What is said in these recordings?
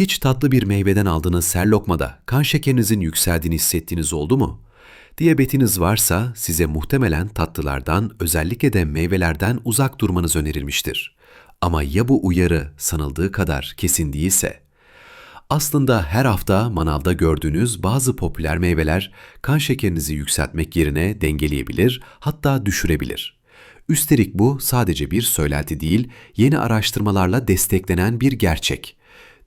Hiç tatlı bir meyveden aldığınız ser lokmada kan şekerinizin yükseldiğini hissettiğiniz oldu mu? Diyabetiniz varsa size muhtemelen tatlılardan, özellikle de meyvelerden uzak durmanız önerilmiştir. Ama ya bu uyarı sanıldığı kadar kesin değilse? Aslında her hafta manavda gördüğünüz bazı popüler meyveler kan şekerinizi yükseltmek yerine dengeleyebilir, hatta düşürebilir. Üstelik bu sadece bir söylenti değil, yeni araştırmalarla desteklenen bir gerçek.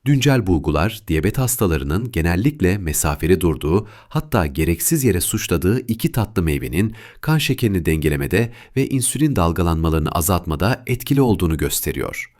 Düncel bulgular, diyabet hastalarının genellikle mesafeli durduğu, hatta gereksiz yere suçladığı iki tatlı meyvenin kan şekerini dengelemede ve insülin dalgalanmalarını azaltmada etkili olduğunu gösteriyor.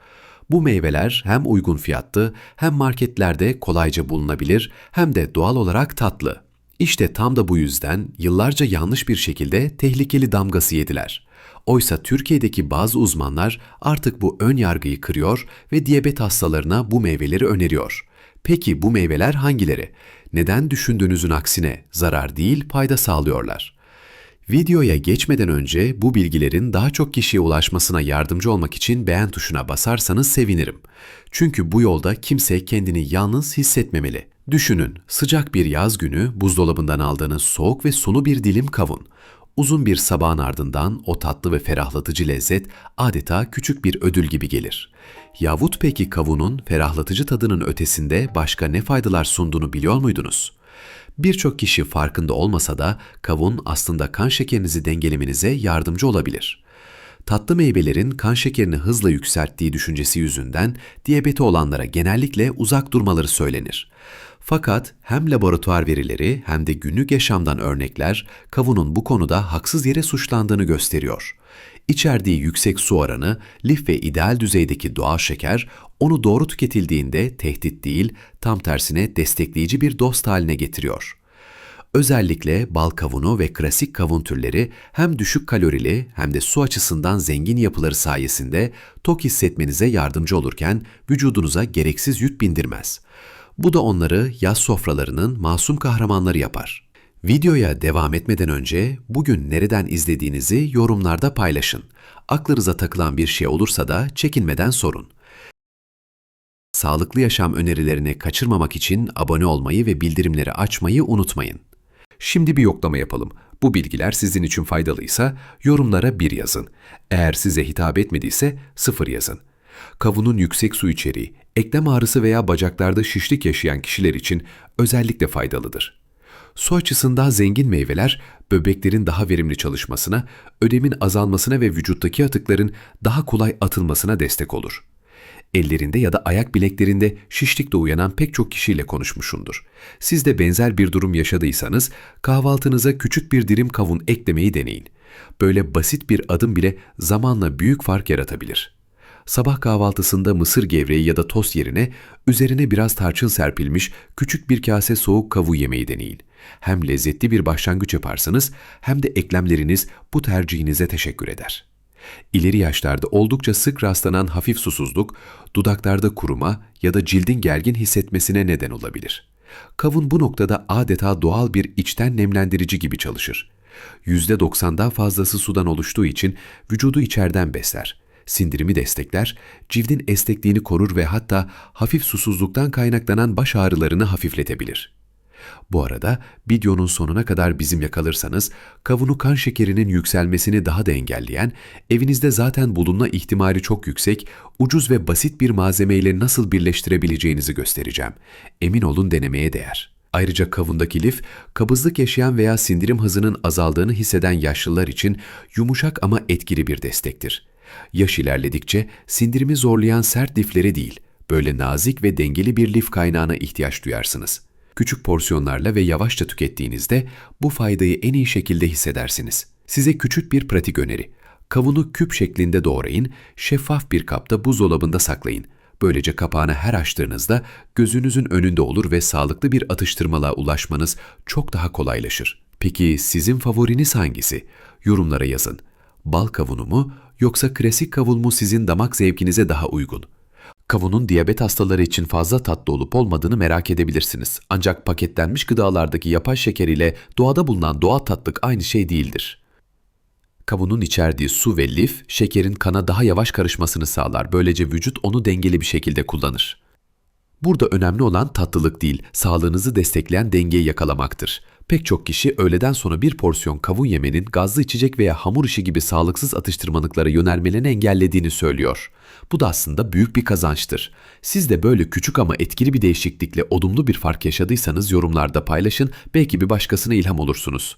Bu meyveler hem uygun fiyatlı, hem marketlerde kolayca bulunabilir, hem de doğal olarak tatlı. İşte tam da bu yüzden yıllarca yanlış bir şekilde tehlikeli damgası yediler. Oysa Türkiye'deki bazı uzmanlar artık bu ön yargıyı kırıyor ve diyabet hastalarına bu meyveleri öneriyor. Peki bu meyveler hangileri? Neden düşündüğünüzün aksine zarar değil fayda sağlıyorlar? Videoya geçmeden önce bu bilgilerin daha çok kişiye ulaşmasına yardımcı olmak için beğen tuşuna basarsanız sevinirim. Çünkü bu yolda kimse kendini yalnız hissetmemeli. Düşünün, sıcak bir yaz günü buzdolabından aldığınız soğuk ve sulu bir dilim kavun. Uzun bir sabahın ardından o tatlı ve ferahlatıcı lezzet adeta küçük bir ödül gibi gelir. Yahut peki kavunun ferahlatıcı tadının ötesinde başka ne faydalar sunduğunu biliyor muydunuz? Birçok kişi farkında olmasa da kavun aslında kan şekerinizi dengelemenize yardımcı olabilir. Tatlı meyvelerin kan şekerini hızla yükselttiği düşüncesi yüzünden diyabeti olanlara genellikle uzak durmaları söylenir. Fakat hem laboratuvar verileri hem de günlük yaşamdan örnekler kavunun bu konuda haksız yere suçlandığını gösteriyor. İçerdiği yüksek su oranı, lif ve ideal düzeydeki doğal şeker onu doğru tüketildiğinde tehdit değil, tam tersine destekleyici bir dost haline getiriyor. Özellikle bal kavunu ve klasik kavun türleri hem düşük kalorili hem de su açısından zengin yapıları sayesinde tok hissetmenize yardımcı olurken vücudunuza gereksiz yük bindirmez. Bu da onları yaz sofralarının masum kahramanları yapar. Videoya devam etmeden önce bugün nereden izlediğinizi yorumlarda paylaşın. Aklınıza takılan bir şey olursa da çekinmeden sorun. Sağlıklı yaşam önerilerini kaçırmamak için abone olmayı ve bildirimleri açmayı unutmayın. Şimdi bir yoklama yapalım. Bu bilgiler sizin için faydalıysa yorumlara 1 yazın. Eğer size hitap etmediyse 0 yazın. Kavunun yüksek su içeriği, eklem ağrısı veya bacaklarda şişlik yaşayan kişiler için özellikle faydalıdır. Su açısından zengin meyveler, böbreklerin daha verimli çalışmasına, ödemin azalmasına ve vücuttaki atıkların daha kolay atılmasına destek olur. Ellerinde ya da ayak bileklerinde şişlikle uyanan pek çok kişiyle konuşmuşumdur. Siz de benzer bir durum yaşadıysanız kahvaltınıza küçük bir dilim kavun eklemeyi deneyin. Böyle basit bir adım bile zamanla büyük fark yaratabilir. Sabah kahvaltısında mısır gevreği ya da tost yerine üzerine biraz tarçın serpilmiş küçük bir kase soğuk kavu yemeği deneyin. Hem lezzetli bir başlangıç yaparsınız hem de eklemleriniz bu tercihinize teşekkür eder. İleri yaşlarda oldukça sık rastlanan hafif susuzluk, dudaklarda kuruma ya da cildin gergin hissetmesine neden olabilir. Kavun bu noktada adeta doğal bir içten nemlendirici gibi çalışır. %90'dan fazlası sudan oluştuğu için vücudu içeriden besler sindirimi destekler, cildin esnekliğini korur ve hatta hafif susuzluktan kaynaklanan baş ağrılarını hafifletebilir. Bu arada videonun sonuna kadar bizimle kalırsanız kavunu kan şekerinin yükselmesini daha da engelleyen, evinizde zaten bulunma ihtimali çok yüksek, ucuz ve basit bir malzemeyle nasıl birleştirebileceğinizi göstereceğim. Emin olun denemeye değer. Ayrıca kavundaki lif, kabızlık yaşayan veya sindirim hızının azaldığını hisseden yaşlılar için yumuşak ama etkili bir destektir. Yaş ilerledikçe sindirimi zorlayan sert liflere değil, böyle nazik ve dengeli bir lif kaynağına ihtiyaç duyarsınız. Küçük porsiyonlarla ve yavaşça tükettiğinizde bu faydayı en iyi şekilde hissedersiniz. Size küçük bir pratik öneri. Kavunu küp şeklinde doğrayın, şeffaf bir kapta buzdolabında saklayın. Böylece kapağını her açtığınızda gözünüzün önünde olur ve sağlıklı bir atıştırmalığa ulaşmanız çok daha kolaylaşır. Peki sizin favoriniz hangisi? Yorumlara yazın. Bal kavunu mu yoksa klasik kavun mu sizin damak zevkinize daha uygun? Kavunun diyabet hastaları için fazla tatlı olup olmadığını merak edebilirsiniz. Ancak paketlenmiş gıdalardaki yapay şeker ile doğada bulunan doğal tatlık aynı şey değildir. Kavunun içerdiği su ve lif, şekerin kana daha yavaş karışmasını sağlar. Böylece vücut onu dengeli bir şekilde kullanır. Burada önemli olan tatlılık değil, sağlığınızı destekleyen dengeyi yakalamaktır. Pek çok kişi öğleden sonra bir porsiyon kavun yemenin gazlı içecek veya hamur işi gibi sağlıksız atıştırmalıklara yönelmelerini engellediğini söylüyor. Bu da aslında büyük bir kazançtır. Siz de böyle küçük ama etkili bir değişiklikle olumlu bir fark yaşadıysanız yorumlarda paylaşın, belki bir başkasına ilham olursunuz.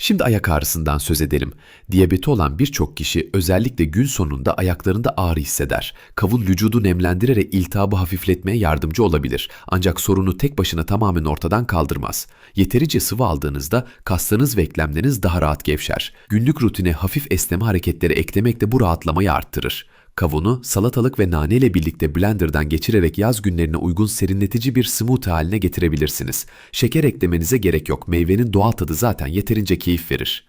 Şimdi ayak ağrısından söz edelim. Diyabeti olan birçok kişi özellikle gün sonunda ayaklarında ağrı hisseder. Kavun vücudu nemlendirerek iltihabı hafifletmeye yardımcı olabilir. Ancak sorunu tek başına tamamen ortadan kaldırmaz. Yeterince sıvı aldığınızda kaslarınız ve eklemleriniz daha rahat gevşer. Günlük rutine hafif esneme hareketleri eklemek de bu rahatlamayı arttırır. Kavunu salatalık ve nane ile birlikte blenderdan geçirerek yaz günlerine uygun serinletici bir smoothie haline getirebilirsiniz. Şeker eklemenize gerek yok. Meyvenin doğal tadı zaten yeterince keyif verir.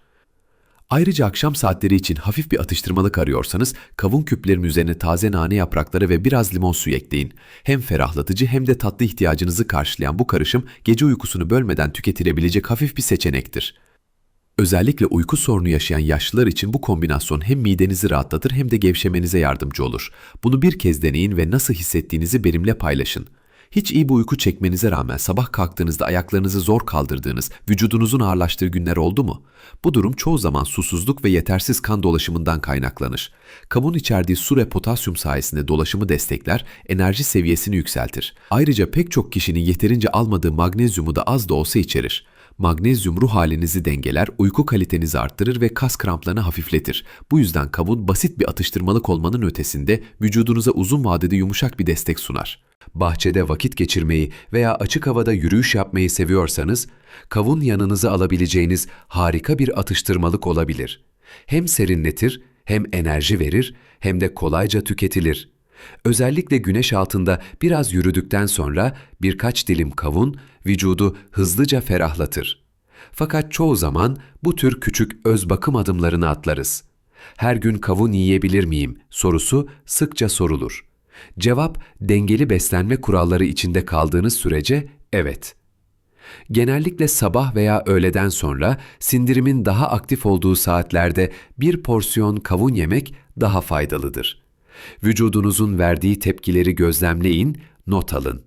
Ayrıca akşam saatleri için hafif bir atıştırmalık arıyorsanız kavun küplerinin üzerine taze nane yaprakları ve biraz limon suyu ekleyin. Hem ferahlatıcı hem de tatlı ihtiyacınızı karşılayan bu karışım gece uykusunu bölmeden tüketilebilecek hafif bir seçenektir. Özellikle uyku sorunu yaşayan yaşlılar için bu kombinasyon hem midenizi rahatlatır hem de gevşemenize yardımcı olur. Bunu bir kez deneyin ve nasıl hissettiğinizi benimle paylaşın. Hiç iyi bir uyku çekmenize rağmen sabah kalktığınızda ayaklarınızı zor kaldırdığınız, vücudunuzun ağırlaştığı günler oldu mu? Bu durum çoğu zaman susuzluk ve yetersiz kan dolaşımından kaynaklanır. Kavun içerdiği su ve potasyum sayesinde dolaşımı destekler, enerji seviyesini yükseltir. Ayrıca pek çok kişinin yeterince almadığı magnezyumu da az da olsa içerir. Magnezyum ruh halinizi dengeler, uyku kalitenizi arttırır ve kas kramplarını hafifletir. Bu yüzden kavun basit bir atıştırmalık olmanın ötesinde vücudunuza uzun vadede yumuşak bir destek sunar. Bahçede vakit geçirmeyi veya açık havada yürüyüş yapmayı seviyorsanız, kavun yanınıza alabileceğiniz harika bir atıştırmalık olabilir. Hem serinletir, hem enerji verir, hem de kolayca tüketilir. Özellikle güneş altında biraz yürüdükten sonra birkaç dilim kavun vücudu hızlıca ferahlatır. Fakat çoğu zaman bu tür küçük öz bakım adımlarını atlarız. Her gün kavun yiyebilir miyim sorusu sıkça sorulur. Cevap dengeli beslenme kuralları içinde kaldığınız sürece evet. Genellikle sabah veya öğleden sonra sindirimin daha aktif olduğu saatlerde bir porsiyon kavun yemek daha faydalıdır. Vücudunuzun verdiği tepkileri gözlemleyin, not alın.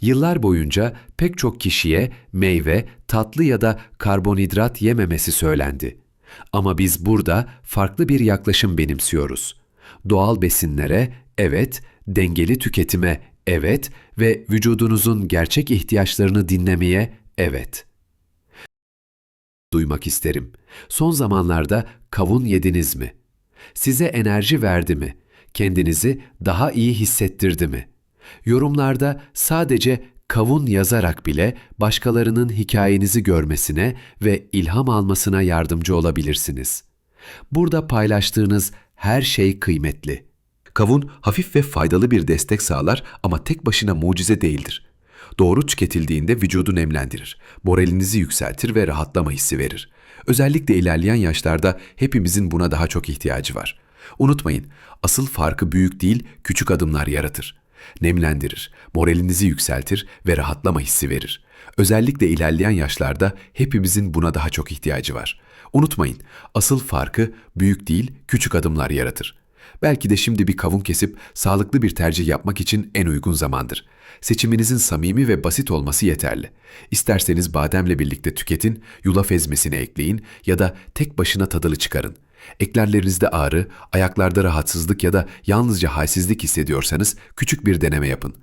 Yıllar boyunca pek çok kişiye meyve, tatlı ya da karbonhidrat yememesi söylendi. Ama biz burada farklı bir yaklaşım benimsiyoruz. Doğal besinlere evet, dengeli tüketime evet ve vücudunuzun gerçek ihtiyaçlarını dinlemeye evet. Duymak isterim. Son zamanlarda kavun yediniz mi? Size enerji verdi mi? Kendinizi daha iyi hissettirdi mi? Yorumlarda sadece kavun yazarak bile başkalarının hikayenizi görmesine ve ilham almasına yardımcı olabilirsiniz. Burada paylaştığınız her şey kıymetli. Kavun hafif ve faydalı bir destek sağlar ama tek başına mucize değildir. Doğru tüketildiğinde vücudu nemlendirir, moralinizi yükseltir ve rahatlama hissi verir. Özellikle ilerleyen yaşlarda hepimizin buna daha çok ihtiyacı var. Unutmayın, asıl farkı büyük değil, küçük adımlar yaratır. Nemlendirir, moralinizi yükseltir ve rahatlama hissi verir. Özellikle ilerleyen yaşlarda hepimizin buna daha çok ihtiyacı var. Unutmayın, asıl farkı büyük değil, küçük adımlar yaratır. Belki de şimdi bir kavun kesip sağlıklı bir tercih yapmak için en uygun zamandır. Seçiminizin samimi ve basit olması yeterli. İsterseniz bademle birlikte tüketin, yulaf ezmesini ekleyin ya da tek başına tadını çıkarın. Eklerlerinizde ağrı, ayaklarda rahatsızlık ya da yalnızca halsizlik hissediyorsanız küçük bir deneme yapın.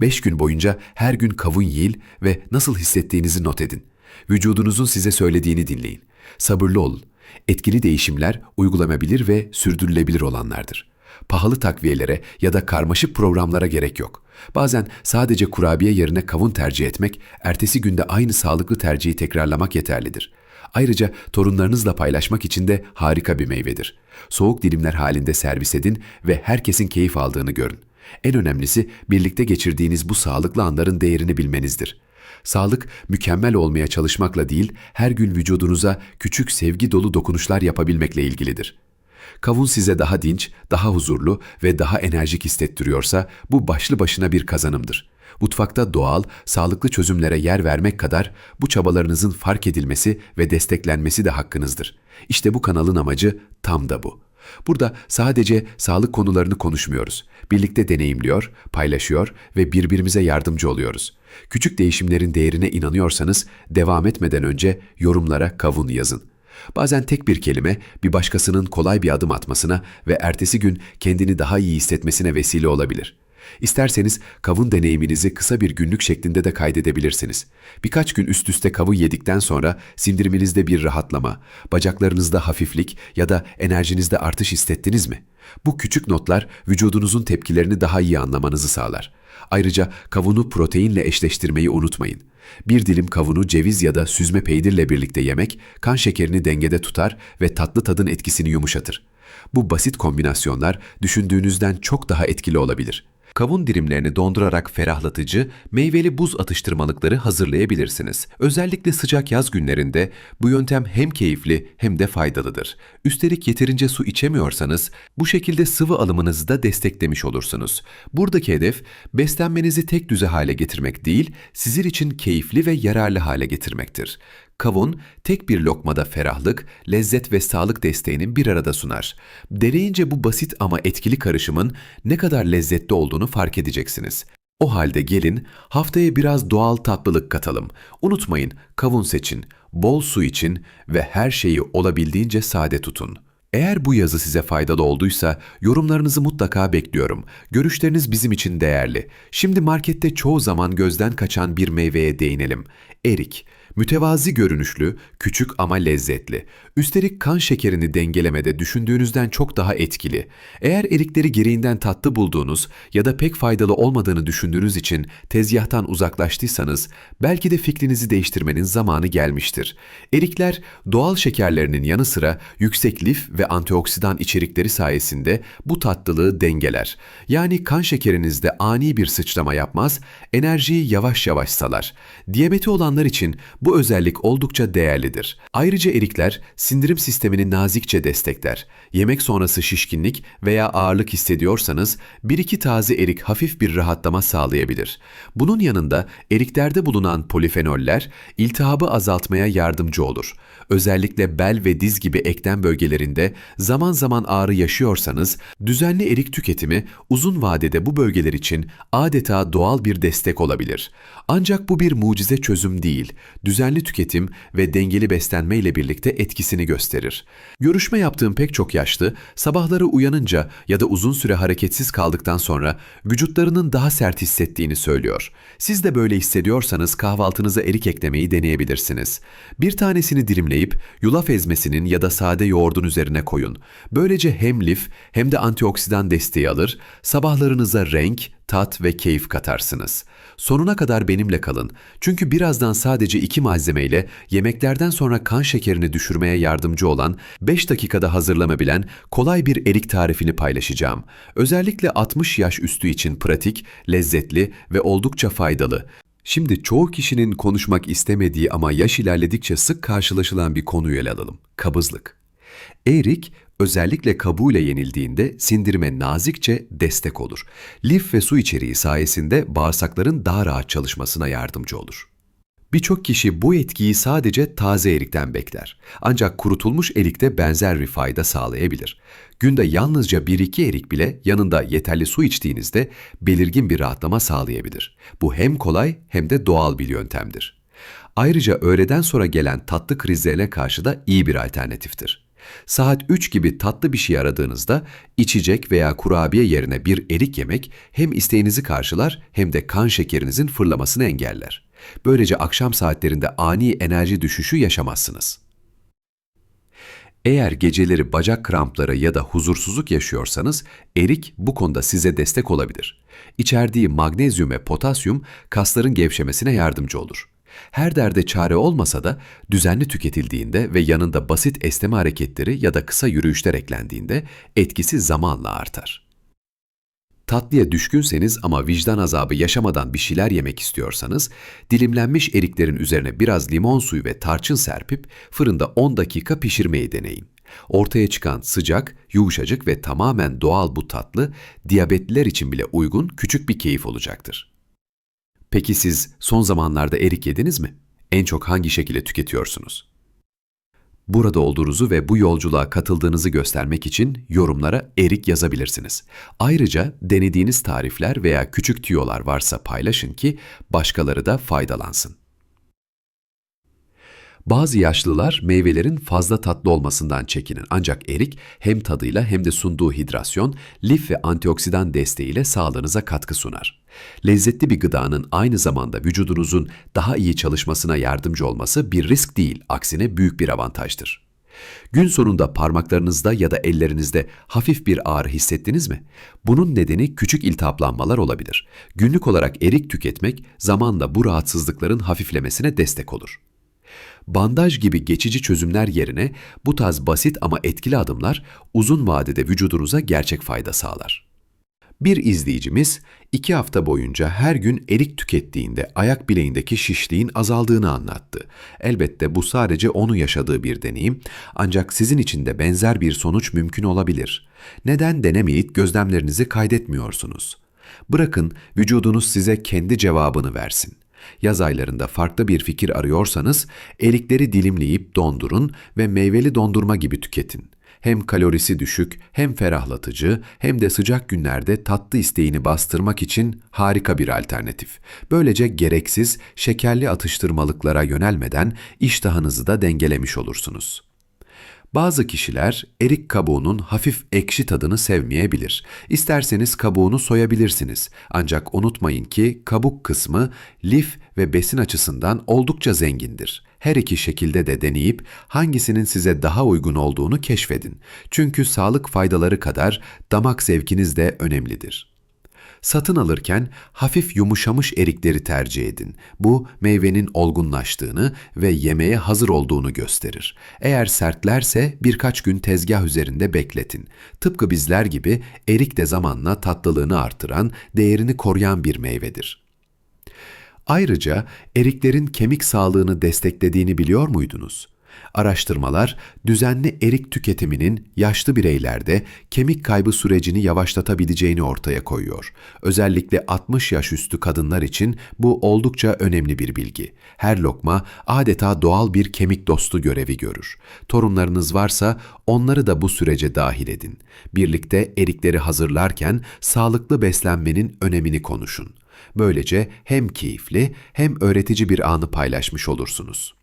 5 gün boyunca her gün kavun yiyin ve nasıl hissettiğinizi not edin. Vücudunuzun size söylediğini dinleyin. Sabırlı olun. Etkili değişimler uygulanabilir ve sürdürülebilir olanlardır. Pahalı takviyelere ya da karmaşık programlara gerek yok. Bazen sadece kurabiye yerine kavun tercih etmek, ertesi günde aynı sağlıklı tercihi tekrarlamak yeterlidir. Ayrıca torunlarınızla paylaşmak için de harika bir meyvedir. Soğuk dilimler halinde servis edin ve herkesin keyif aldığını görün. En önemlisi birlikte geçirdiğiniz bu sağlıklı anların değerini bilmenizdir. Sağlık mükemmel olmaya çalışmakla değil, her gün vücudunuza küçük sevgi dolu dokunuşlar yapabilmekle ilgilidir. Kavun size daha dinç, daha huzurlu ve daha enerjik hissettiriyorsa bu başlı başına bir kazanımdır. Mutfakta doğal, sağlıklı çözümlere yer vermek kadar bu çabalarınızın fark edilmesi ve desteklenmesi de hakkınızdır. İşte bu kanalın amacı tam da bu. Burada sadece sağlık konularını konuşmuyoruz. Birlikte deneyimliyor, paylaşıyor ve birbirimize yardımcı oluyoruz. Küçük değişimlerin değerine inanıyorsanız devam etmeden önce yorumlara kavun yazın. Bazen tek bir kelime bir başkasının kolay bir adım atmasına ve ertesi gün kendini daha iyi hissetmesine vesile olabilir. İsterseniz kavun deneyiminizi kısa bir günlük şeklinde de kaydedebilirsiniz. Birkaç gün üst üste kavun yedikten sonra sindiriminizde bir rahatlama, bacaklarınızda hafiflik ya da enerjinizde artış hissettiniz mi? Bu küçük notlar vücudunuzun tepkilerini daha iyi anlamanızı sağlar. Ayrıca kavunu proteinle eşleştirmeyi unutmayın. Bir dilim kavunu ceviz ya da süzme peynirle birlikte yemek kan şekerini dengede tutar ve tatlı tadın etkisini yumuşatır. Bu basit kombinasyonlar düşündüğünüzden çok daha etkili olabilir. Kavun dilimlerini dondurarak ferahlatıcı, meyveli buz atıştırmalıkları hazırlayabilirsiniz. Özellikle sıcak yaz günlerinde bu yöntem hem keyifli hem de faydalıdır. Üstelik yeterince su içemiyorsanız bu şekilde sıvı alımınızı da desteklemiş olursunuz. Buradaki hedef beslenmenizi tek düze hale getirmek değil, sizin için keyifli ve yararlı hale getirmektir. Kavun, tek bir lokmada ferahlık, lezzet ve sağlık desteğini bir arada sunar. Deneyince bu basit ama etkili karışımın ne kadar lezzetli olduğunu fark edeceksiniz. O halde gelin haftaya biraz doğal tatlılık katalım. Unutmayın kavun seçin, bol su için ve her şeyi olabildiğince sade tutun. Eğer bu yazı size faydalı olduysa yorumlarınızı mutlaka bekliyorum. Görüşleriniz bizim için değerli. Şimdi markette çoğu zaman gözden kaçan bir meyveye değinelim. Erik. Mütevazi görünüşlü, küçük ama lezzetli. Üstelik kan şekerini dengelemede düşündüğünüzden çok daha etkili. Eğer erikleri gereğinden tatlı bulduğunuz ya da pek faydalı olmadığını düşündüğünüz için tezgahtan uzaklaştıysanız belki de fikrinizi değiştirmenin zamanı gelmiştir. Erikler doğal şekerlerinin yanı sıra yüksek lif ve antioksidan içerikleri sayesinde bu tatlılığı dengeler. Yani kan şekerinizde ani bir sıçrama yapmaz, enerjiyi yavaş yavaş salar. Diyabeti olanlar için bu özellik oldukça değerlidir. Ayrıca erikler sindirim sistemini nazikçe destekler. Yemek sonrası şişkinlik veya ağırlık hissediyorsanız bir iki taze erik hafif bir rahatlama sağlayabilir. Bunun yanında eriklerde bulunan polifenoller iltihabı azaltmaya yardımcı olur. Özellikle bel ve diz gibi eklem bölgelerinde zaman zaman ağrı yaşıyorsanız düzenli erik tüketimi uzun vadede bu bölgeler için adeta doğal bir destek olabilir. Ancak bu bir mucize çözüm değil. Düzenli tüketim ve dengeli beslenme ile birlikte etkisini gösterir. Görüşme yaptığım pek çok yaşlı sabahları uyanınca ya da uzun süre hareketsiz kaldıktan sonra vücutlarının daha sert hissettiğini söylüyor. Siz de böyle hissediyorsanız kahvaltınıza erik eklemeyi deneyebilirsiniz. Bir tanesini dilimleyip yulaf ezmesinin ya da sade yoğurdun üzerine koyun. Böylece hem lif hem de antioksidan desteği alır, sabahlarınıza renk, tat ve keyif katarsınız. Sonuna kadar benimle kalın. Çünkü birazdan sadece iki malzemeyle yemeklerden sonra kan şekerini düşürmeye yardımcı olan 5 dakikada hazırlanabilen kolay bir erik tarifini paylaşacağım. Özellikle 60 yaş üstü için pratik, lezzetli ve oldukça faydalı. Şimdi çoğu kişinin konuşmak istemediği ama yaş ilerledikçe sık karşılaşılan bir konuyu ele alalım. Kabızlık. Erik özellikle kabuğuyla yenildiğinde sindirime nazikçe destek olur. Lif ve su içeriği sayesinde bağırsakların daha rahat çalışmasına yardımcı olur. Birçok kişi bu etkiyi sadece taze erikten bekler. Ancak kurutulmuş erikte benzer bir fayda sağlayabilir. Günde yalnızca 1-2 erik bile yanında yeterli su içtiğinizde belirgin bir rahatlama sağlayabilir. Bu hem kolay hem de doğal bir yöntemdir. Ayrıca öğleden sonra gelen tatlı krizlerine karşı da iyi bir alternatiftir. Saat 3 gibi tatlı bir şey aradığınızda içecek veya kurabiye yerine bir erik yemek hem isteğinizi karşılar hem de kan şekerinizin fırlamasını engeller. Böylece akşam saatlerinde ani enerji düşüşü yaşamazsınız. Eğer geceleri bacak krampları ya da huzursuzluk yaşıyorsanız erik bu konuda size destek olabilir. İçerdiği magnezyum ve potasyum kasların gevşemesine yardımcı olur. Her derde çare olmasa da düzenli tüketildiğinde ve yanında basit esneme hareketleri ya da kısa yürüyüşler eklendiğinde etkisi zamanla artar. Tatlıya düşkünseniz ama vicdan azabı yaşamadan bir şeyler yemek istiyorsanız, dilimlenmiş eriklerin üzerine biraz limon suyu ve tarçın serpip fırında 10 dakika pişirmeyi deneyin. Ortaya çıkan sıcak, yumuşacık ve tamamen doğal bu tatlı, diyabetliler için bile uygun küçük bir keyif olacaktır. Peki siz son zamanlarda erik yediniz mi? En çok hangi şekilde tüketiyorsunuz? Burada olduğunuzu ve bu yolculuğa katıldığınızı göstermek için yorumlara erik yazabilirsiniz. Ayrıca denediğiniz tarifler veya küçük tüyolar varsa paylaşın ki başkaları da faydalansın. Bazı yaşlılar meyvelerin fazla tatlı olmasından çekinin ancak erik hem tadıyla hem de sunduğu hidrasyon, lif ve antioksidan desteğiyle sağlığınıza katkı sunar. Lezzetli bir gıdanın aynı zamanda vücudunuzun daha iyi çalışmasına yardımcı olması bir risk değil, aksine büyük bir avantajdır. Gün sonunda parmaklarınızda ya da ellerinizde hafif bir ağrı hissettiniz mi? Bunun nedeni küçük iltihaplanmalar olabilir. Günlük olarak erik tüketmek zamanla bu rahatsızlıkların hafiflemesine destek olur. Bandaj gibi geçici çözümler yerine bu tarz basit ama etkili adımlar uzun vadede vücudunuza gerçek fayda sağlar. Bir izleyicimiz iki hafta boyunca her gün erik tükettiğinde ayak bileğindeki şişliğin azaldığını anlattı. Elbette bu sadece onu yaşadığı bir deneyim ancak sizin için de benzer bir sonuç mümkün olabilir. Neden denemeyip gözlemlerinizi kaydetmiyorsunuz? Bırakın vücudunuz size kendi cevabını versin. Yaz aylarında farklı bir fikir arıyorsanız erikleri dilimleyip dondurun ve meyveli dondurma gibi tüketin. Hem kalorisi düşük, hem ferahlatıcı, hem de sıcak günlerde tatlı isteğini bastırmak için harika bir alternatif. Böylece gereksiz, şekerli atıştırmalıklara yönelmeden iştahınızı da dengelemiş olursunuz. Bazı kişiler erik kabuğunun hafif ekşi tadını sevmeyebilir. İsterseniz kabuğunu soyabilirsiniz. Ancak unutmayın ki kabuk kısmı lif ve besin açısından oldukça zengindir. Her iki şekilde de deneyip hangisinin size daha uygun olduğunu keşfedin. Çünkü sağlık faydaları kadar damak zevkiniz de önemlidir. Satın alırken hafif yumuşamış erikleri tercih edin. Bu meyvenin olgunlaştığını ve yemeğe hazır olduğunu gösterir. Eğer sertlerse birkaç gün tezgah üzerinde bekletin. Tıpkı bizler gibi erik de zamanla tatlılığını artıran, değerini koruyan bir meyvedir. Ayrıca eriklerin kemik sağlığını desteklediğini biliyor muydunuz? Araştırmalar, düzenli erik tüketiminin yaşlı bireylerde kemik kaybı sürecini yavaşlatabileceğini ortaya koyuyor. Özellikle 60 yaş üstü kadınlar için bu oldukça önemli bir bilgi. Her lokma adeta doğal bir kemik dostu görevi görür. Torunlarınız varsa onları da bu sürece dahil edin. Birlikte erikleri hazırlarken sağlıklı beslenmenin önemini konuşun. Böylece hem keyifli hem öğretici bir anı paylaşmış olursunuz.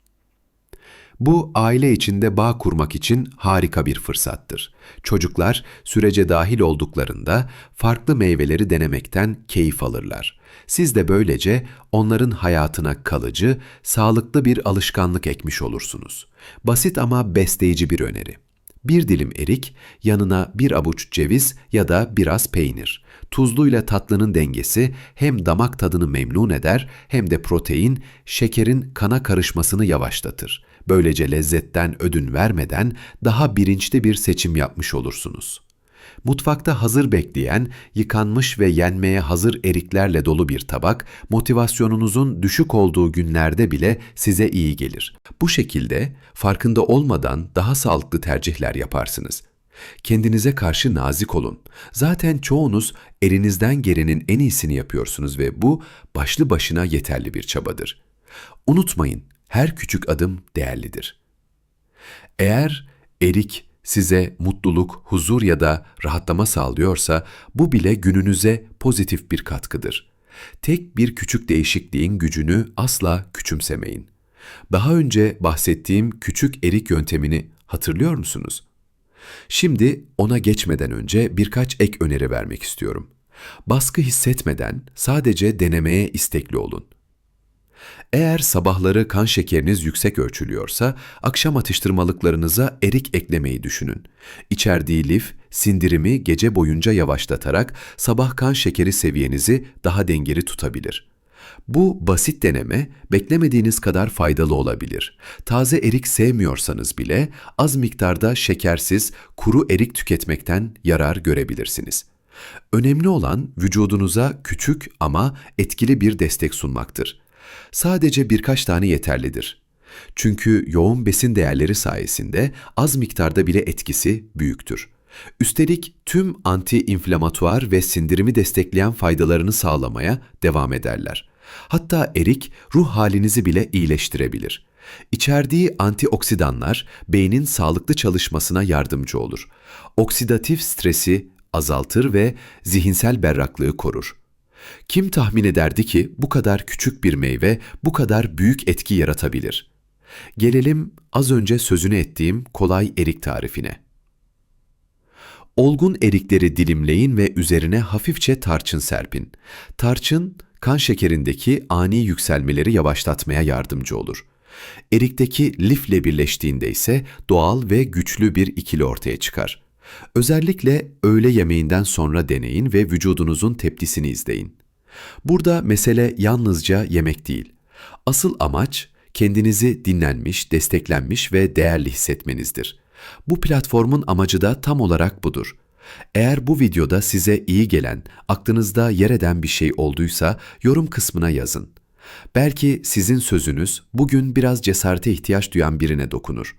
Bu aile içinde bağ kurmak için harika bir fırsattır. Çocuklar sürece dahil olduklarında farklı meyveleri denemekten keyif alırlar. Siz de böylece onların hayatına kalıcı, sağlıklı bir alışkanlık ekmiş olursunuz. Basit ama besleyici bir öneri. Bir dilim erik, yanına bir avuç ceviz ya da biraz peynir. Tuzluyla tatlının dengesi hem damak tadını memnun eder hem de protein, şekerin kana karışmasını yavaşlatır. Böylece lezzetten ödün vermeden daha bilinçli bir seçim yapmış olursunuz. Mutfakta hazır bekleyen, yıkanmış ve yenmeye hazır eriklerle dolu bir tabak, motivasyonunuzun düşük olduğu günlerde bile size iyi gelir. Bu şekilde farkında olmadan daha sağlıklı tercihler yaparsınız. Kendinize karşı nazik olun. Zaten çoğunuz elinizden gelenin en iyisini yapıyorsunuz ve bu başlı başına yeterli bir çabadır. Unutmayın, her küçük adım değerlidir. Eğer erik size mutluluk, huzur ya da rahatlama sağlıyorsa bu bile gününüze pozitif bir katkıdır. Tek bir küçük değişikliğin gücünü asla küçümsemeyin. Daha önce bahsettiğim küçük erik yöntemini hatırlıyor musunuz? Şimdi ona geçmeden önce birkaç ek öneri vermek istiyorum. Baskı hissetmeden sadece denemeye istekli olun. Eğer sabahları kan şekeriniz yüksek ölçülüyorsa, akşam atıştırmalıklarınıza erik eklemeyi düşünün. İçerdiği lif, sindirimi gece boyunca yavaşlatarak sabah kan şekeri seviyenizi daha dengeli tutabilir. Bu basit deneme beklemediğiniz kadar faydalı olabilir. Taze erik sevmiyorsanız bile az miktarda şekersiz kuru erik tüketmekten yarar görebilirsiniz. Önemli olan vücudunuza küçük ama etkili bir destek sunmaktır. Sadece birkaç tane yeterlidir. Çünkü yoğun besin değerleri sayesinde az miktarda bile etkisi büyüktür. Üstelik tüm anti-inflamatuar ve sindirimi destekleyen faydalarını sağlamaya devam ederler. Hatta erik ruh halinizi bile iyileştirebilir. İçerdiği antioksidanlar beynin sağlıklı çalışmasına yardımcı olur. Oksidatif stresi azaltır ve zihinsel berraklığı korur. Kim tahmin ederdi ki bu kadar küçük bir meyve bu kadar büyük etki yaratabilir? Gelelim az önce sözünü ettiğim kolay erik tarifine. Olgun erikleri dilimleyin ve üzerine hafifçe tarçın serpin. Tarçın, kan şekerindeki ani yükselmeleri yavaşlatmaya yardımcı olur. Erikteki lifle birleştiğinde ise doğal ve güçlü bir ikili ortaya çıkar. Özellikle öğle yemeğinden sonra deneyin ve vücudunuzun tepkisini izleyin. Burada mesele yalnızca yemek değil. Asıl amaç kendinizi dinlenmiş, desteklenmiş ve değerli hissetmenizdir. Bu platformun amacı da tam olarak budur. Eğer bu videoda size iyi gelen, aklınızda yer eden bir şey olduysa yorum kısmına yazın. Belki sizin sözünüz bugün biraz cesarete ihtiyaç duyan birine dokunur.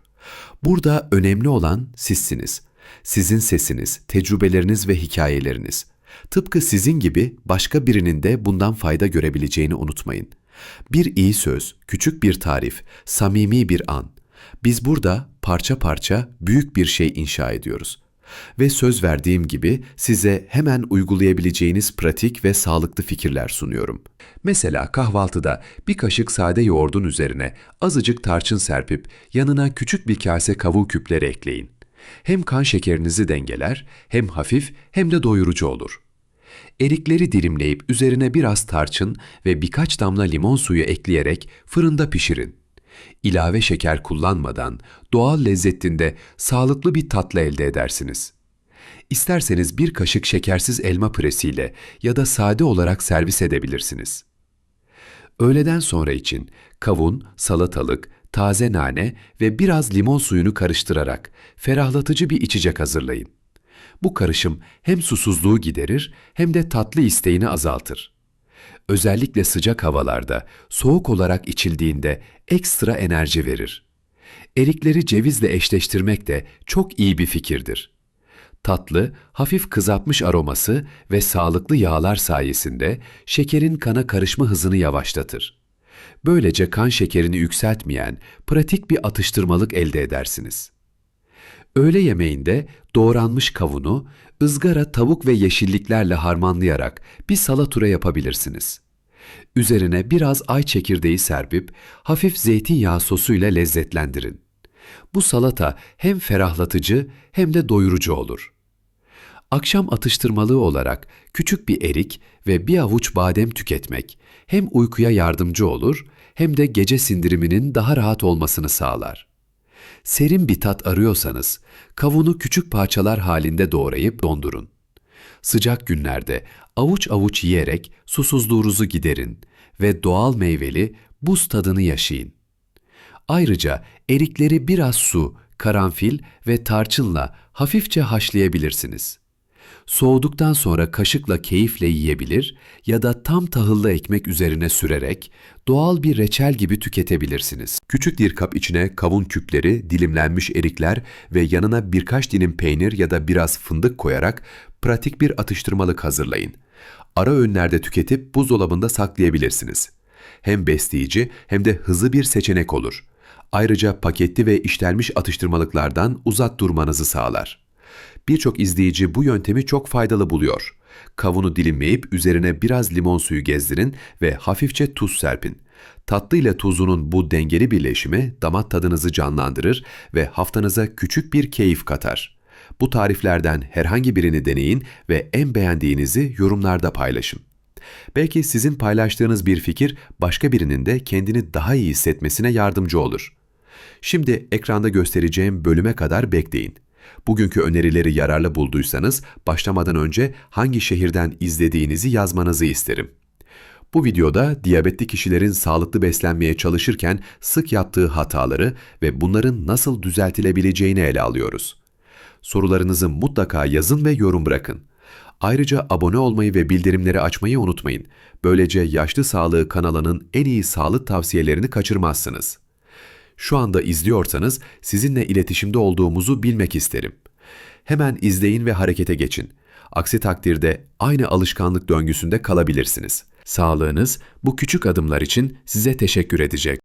Burada önemli olan sizsiniz. Sizin sesiniz, tecrübeleriniz ve hikayeleriniz. Tıpkı sizin gibi başka birinin de bundan fayda görebileceğini unutmayın. Bir iyi söz, küçük bir tarif, samimi bir an. Biz burada parça parça büyük bir şey inşa ediyoruz. Ve söz verdiğim gibi size hemen uygulayabileceğiniz pratik ve sağlıklı fikirler sunuyorum. Mesela kahvaltıda bir kaşık sade yoğurdun üzerine azıcık tarçın serpip yanına küçük bir kase kavuğu küpleri ekleyin. Hem kan şekerinizi dengeler, hem hafif hem de doyurucu olur. Erikleri dilimleyip üzerine biraz tarçın ve birkaç damla limon suyu ekleyerek fırında pişirin. İlave şeker kullanmadan doğal lezzetinde sağlıklı bir tatlı elde edersiniz. İsterseniz bir kaşık şekersiz elma püresiyle ya da sade olarak servis edebilirsiniz. Öğleden sonra için kavun, salatalık, taze nane ve biraz limon suyunu karıştırarak ferahlatıcı bir içecek hazırlayın. Bu karışım hem susuzluğu giderir hem de tatlı isteğini azaltır. Özellikle sıcak havalarda soğuk olarak içildiğinde ekstra enerji verir. Erikleri cevizle eşleştirmek de çok iyi bir fikirdir. Tatlı, hafif kızartmış aroması ve sağlıklı yağlar sayesinde şekerin kana karışma hızını yavaşlatır. Böylece kan şekerini yükseltmeyen pratik bir atıştırmalık elde edersiniz. Öğle yemeğinde doğranmış kavunu, ızgara tavuk ve yeşilliklerle harmanlayarak bir salatura yapabilirsiniz. Üzerine biraz ay çekirdeği serpip hafif zeytinyağı sosuyla lezzetlendirin. Bu salata hem ferahlatıcı hem de doyurucu olur. Akşam atıştırmalığı olarak küçük bir erik ve bir avuç badem tüketmek hem uykuya yardımcı olur hem de gece sindiriminin daha rahat olmasını sağlar. Serin bir tat arıyorsanız kavunu küçük parçalar halinde doğrayıp dondurun. Sıcak günlerde avuç avuç yiyerek susuzluğunuzu giderin ve doğal meyveli buz tadını yaşayın. Ayrıca erikleri biraz su, karanfil ve tarçınla hafifçe haşlayabilirsiniz. Soğuduktan sonra kaşıkla keyifle yiyebilir ya da tam tahıllı ekmek üzerine sürerek doğal bir reçel gibi tüketebilirsiniz. Küçük bir kap içine kavun küpleri, dilimlenmiş erikler ve yanına birkaç dilim peynir ya da biraz fındık koyarak pratik bir atıştırmalık hazırlayın. Ara öğünlerde tüketip buzdolabında saklayabilirsiniz. Hem besleyici hem de hızlı bir seçenek olur. Ayrıca paketli ve işlenmiş atıştırmalıklardan uzak durmanızı sağlar. Birçok izleyici bu yöntemi çok faydalı buluyor. Kavunu dilimleyip üzerine biraz limon suyu gezdirin ve hafifçe tuz serpin. Tatlı ile tuzunun bu dengeli birleşimi damak tadınızı canlandırır ve haftanıza küçük bir keyif katar. Bu tariflerden herhangi birini deneyin ve en beğendiğinizi yorumlarda paylaşın. Belki sizin paylaştığınız bir fikir başka birinin de kendini daha iyi hissetmesine yardımcı olur. Şimdi ekranda göstereceğim bölüme kadar bekleyin. Bugünkü önerileri yararlı bulduysanız başlamadan önce hangi şehirden izlediğinizi yazmanızı isterim. Bu videoda diyabetli kişilerin sağlıklı beslenmeye çalışırken sık yaptığı hataları ve bunların nasıl düzeltilebileceğini ele alıyoruz. Sorularınızı mutlaka yazın ve yorum bırakın. Ayrıca abone olmayı ve bildirimleri açmayı unutmayın. Böylece Yaşlı Sağlığı kanalının en iyi sağlık tavsiyelerini kaçırmazsınız. Şu anda izliyorsanız sizinle iletişimde olduğumuzu bilmek isterim. Hemen izleyin ve harekete geçin. Aksi takdirde aynı alışkanlık döngüsünde kalabilirsiniz. Sağlığınız bu küçük adımlar için size teşekkür edecek.